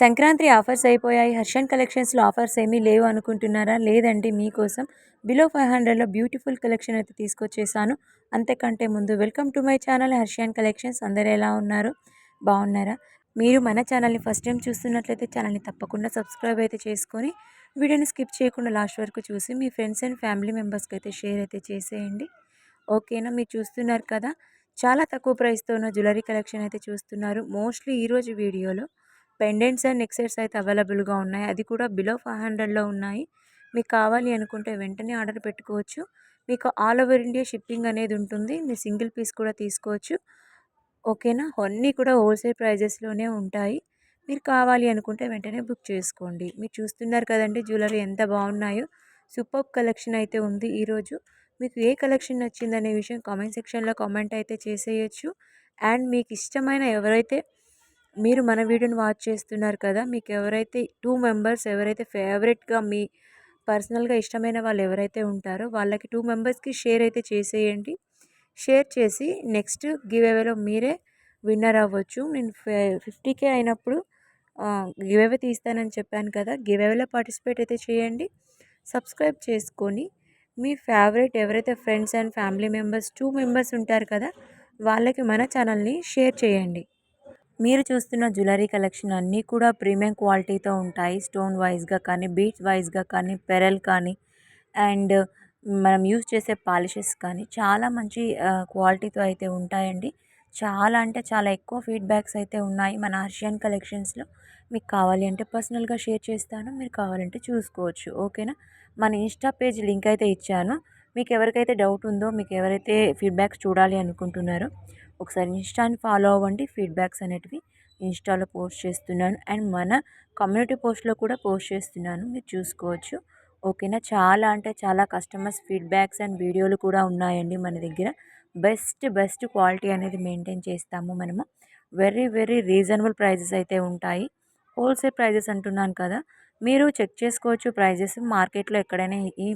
Sankranti offers అయిపోయాయి. హర్షన్ కలెక్షన్స్లో offers ఏమీ లేవు అనుకుంటున్నారా? లేదండి మీకోసం బిలో ఫైవ్ హండ్రెడ్లో బ్యూటిఫుల్ కలెక్షన్ అయితే తీసుకొచ్చేసాను. అంతకంటే ముందు welcome to my channel Harshan collections. అందరు ఎలా ఉన్నారు? బాగున్నారా? మీరు మన ఛానల్ని ఫస్ట్ టైం చూస్తున్నట్లయితే ఛానల్ని తప్పకుండా సబ్స్క్రైబ్ అయితే చేసుకొని వీడియోని స్కిప్ చేయకుండా లాస్ట్ వరకు చూసి మీ ఫ్రెండ్స్ అండ్ ఫ్యామిలీ మెంబర్స్కి అయితే షేర్ అయితే చేసేయండి. ఓకేనా? మీరు చూస్తున్నారు కదా చాలా తక్కువ ప్రైస్తో ఉన్న జ్యువెలరీ కలెక్షన్ అయితే చూస్తున్నారు. మోస్ట్లీ ఈరోజు వీడియోలో పెండెంట్స్ అండ్ నెక్సెట్స్ అయితే అవైలబుల్గా ఉన్నాయి. అది కూడా బిలో ఫైవ్ హండ్రెడ్లో ఉన్నాయి. మీకు కావాలి అనుకుంటే వెంటనే ఆర్డర్ పెట్టుకోవచ్చు. మీకు ఆల్ ఓవర్ ఇండియా షిప్పింగ్ అనేది ఉంటుంది. మీరు సింగిల్ పీస్ కూడా తీసుకోవచ్చు. ఓకేనా? అన్నీ కూడా హోల్సేల్ ప్రైజెస్లోనే ఉంటాయి. మీరు కావాలి అనుకుంటే వెంటనే బుక్ చేసుకోండి. మీరు చూస్తున్నారు కదండి జ్యువెలరీ ఎంత బాగున్నాయో. సూపర్ కలెక్షన్ అయితే ఉంది ఈరోజు మీకు ఏ కలెక్షన్ నచ్చిందనే విషయం కామెంట్ సెక్షన్లో కామెంట్ అయితే చేసేయచ్చు. అండ్ మీకు ఇష్టమైన ఎవరైతే మీరు మన వీడియోని వాచ్ చేస్తున్నారు కదా మీకు ఎవరైతే టూ మెంబర్స్ ఎవరైతే ఫేవరెట్గా మీ పర్సనల్గా ఇష్టమైన వాళ్ళు ఎవరైతే ఉంటారో వాళ్ళకి టూ మెంబర్స్కి షేర్ అయితే చేసేయండి. షేర్ చేసి నెక్స్ట్ గివ్ అవేలో మీరే విన్నర్ అవ్వచ్చు. నేను ఫిఫ్టీకే అయినప్పుడు గివ్ అవే తీస్తానని చెప్పాను కదా గివ్ అవేలో పార్టిసిపేట్ అయితే చేయండి. సబ్స్క్రైబ్ చేసుకొని మీ ఫేవరెట్ ఎవరైతే friends and family members two members ఉంటారు కదా వాళ్ళకి మన ఛానల్ని షేర్ చేయండి. మీరు చూస్తున్న జ్యువెలరీ కలెక్షన్ అన్నీ కూడా ప్రీమియం క్వాలిటీతో ఉంటాయి. స్టోన్ వైజ్గా కానీ బీట్స్ వైజ్గా కానీ పెరల్ కానీ అండ్ మనం యూజ్ చేసే పాలిషెస్ కానీ చాలా మంచి క్వాలిటీతో అయితే ఉంటాయండి. చాలా అంటే చాలా ఎక్కువ ఫీడ్బ్యాక్స్ అయితే ఉన్నాయి మన ఆర్షియన్ కలెక్షన్స్లో మీకు కావాలి అంటే పర్సనల్గా షేర్ చేస్తాను. మీరు కావాలంటే చూసుకోవచ్చు. ఓకేనా? మన ఇన్స్టా పేజ్ లింక్ అయితే ఇచ్చాను. మీకు ఎవరికైతే డౌట్ ఉందో మీకు ఎవరైతే ఫీడ్బ్యాక్స్ చూడాలి అనుకుంటున్నారో ఒకసారి ఇన్స్టాని ఫాలో అవ్వండి. ఫీడ్బ్యాక్స్ అనేటివి ఇన్స్టాలో పోస్ట్ చేస్తున్నాను. అండ్ మన కమ్యూనిటీ పోస్ట్లో కూడా పోస్ట్ చేస్తున్నాను. మీరు చూసుకోవచ్చు. ఓకేనా చాలా అంటే చాలా కస్టమర్స్ ఫీడ్బ్యాక్స్ అండ్ వీడియోలు కూడా ఉన్నాయండి మన దగ్గర. బెస్ట్ బెస్ట్ క్వాలిటీ అనేది మెయింటైన్ చేస్తాము మనము. వెరీ వెరీ రీజనబుల్ ప్రైజెస్ అయితే ఉంటాయి. హోల్సేల్ ప్రైజెస్ అంటున్నాను కదా. మీరు చెక్ చేసుకోవచ్చు ప్రైజెస్ మార్కెట్లో ఎక్కడైనా ఈ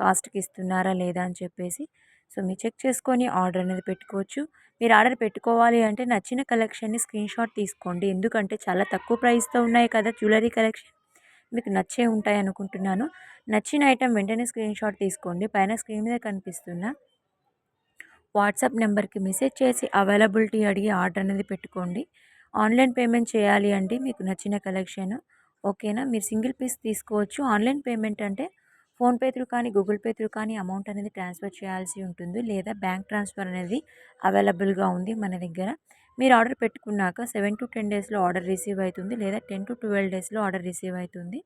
కాస్ట్కి ఇస్తున్నారా లేదా అని చెప్పేసి. సో మీరు చెక్ చేసుకొని ఆర్డర్ అనేది పెట్టుకోవచ్చు. మీరు ఆర్డర్ పెట్టుకోవాలి అంటే నచ్చిన కలెక్షన్ని స్క్రీన్ షాట్ తీసుకోండి. ఎందుకంటే చాలా తక్కువ ప్రైస్తో ఉన్నాయి కదా జ్యువెలరీ కలెక్షన్. మీకు నచ్చే ఉంటాయి అనుకుంటున్నాను. నచ్చిన ఐటెం వెంటనే స్క్రీన్ షాట్ తీసుకోండి. పైన స్క్రీన్ మీద కనిపిస్తున్న వాట్సాప్ నెంబర్కి మెసేజ్ చేసి అవైలబిలిటీ అడిగి ఆర్డర్ అనేది పెట్టుకోండి. ఆన్లైన్ పేమెంట్ చేయాలి అండి మీకు నచ్చిన కలెక్షన్ ఓకేనా? మీరు సింగిల్ పీస్ తీసుకోవచ్చు. ఆన్లైన్ పేమెంట్ అంటే ఫోన్పే త్రూ కానీ గూగుల్ పే త్రూ కానీ అమౌంట్ అనేది ట్రాన్స్ఫర్ చేయాల్సి ఉంటుంది. లేదా బ్యాంక్ ట్రాన్స్ఫర్ అనేది అవైలబుల్గా ఉంది మన దగ్గర. మీరు ఆర్డర్ పెట్టుకున్నాక సెవెన్ టు టెన్ డేస్లో ఆర్డర్ రిసీవ్ అవుతుంది. లేదా టెన్ టు ట్వెల్వ్ డేస్లో ఆర్డర్ రిసీవ్ అవుతుంది.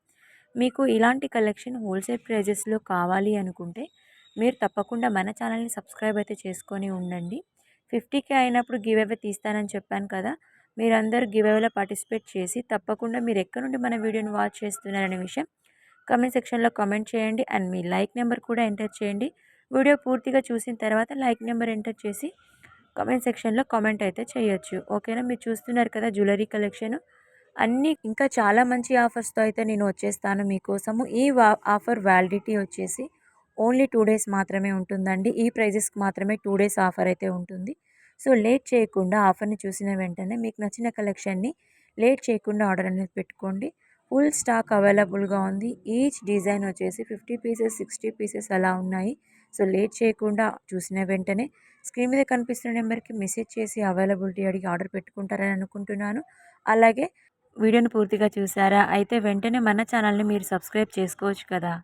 మీకు ఇలాంటి కలెక్షన్ హోల్సేల్ ప్రైజెస్లో కావాలి అనుకుంటే మీరు తప్పకుండా మన ఛానల్ని సబ్స్క్రైబ్ అయితే చేసుకొని ఉండండి. ఫిఫ్టీకే అయినప్పుడు గివ్ అవే తీస్తానని చెప్పాను కదా! మీరందరూ గివ్ అవేలో పార్టిసిపేట్ చేసి తప్పకుండా మీరు ఎక్కడ నుండి మన వీడియోని వాచ్ చేస్తున్నారనే విషయం కమెంట్ సెక్షన్లో కామెంట్ చేయండి. అండ్ మీ లైక్ నెంబర్ కూడా ఎంటర్ చేయండి. వీడియో పూర్తిగా చూసిన తర్వాత లైక్ నెంబర్ ఎంటర్ చేసి కామెంట్ సెక్షన్లో కామెంట్ అయితే చేయొచ్చు. ఓకేనా మీరు చూస్తున్నారు కదా జ్యువెలరీ కలెక్షన్ అన్నీ ఇంకా చాలా మంచి ఆఫర్స్తో అయితే నేను వచ్చేస్తాను మీకోసము. ఈ ఆఫర్ వ్యాలిడిటీ వచ్చేసి ఓన్లీ టూ డేస్ మాత్రమే ఉంటుందండి. ఈ ప్రైజెస్కి మాత్రమే టూ డేస్ ఆఫర్ అయితే ఉంటుంది. సో లేట్ చేయకుండా ఆఫర్ని చూసిన వెంటనే మీకు నచ్చిన కలెక్షన్ని లేట్ చేయకుండా ఆర్డర్ అనేది పెట్టుకోండి. ఫుల్ స్టాక్ అవైలబుల్గా ఉంది. ఈచ్ డిజైన్ వచ్చేసి ఫిఫ్టీ పీసెస్ సిక్స్టీ పీసెస్ అలా ఉన్నాయి. సో లేట్ చేయకుండా చూసిన వెంటనే స్క్రీన్ మీద కనిపిస్తున్న నెంబర్కి మెసేజ్ చేసి అవైలబిలిటీ అడిగి ఆర్డర్ పెట్టుకుంటారని అనుకుంటున్నాను. అలాగే వీడియోని పూర్తిగా చూసారా? అయితే వెంటనే మన ఛానల్ని మీరు సబ్స్క్రైబ్ చేసుకోవచ్చు కదా!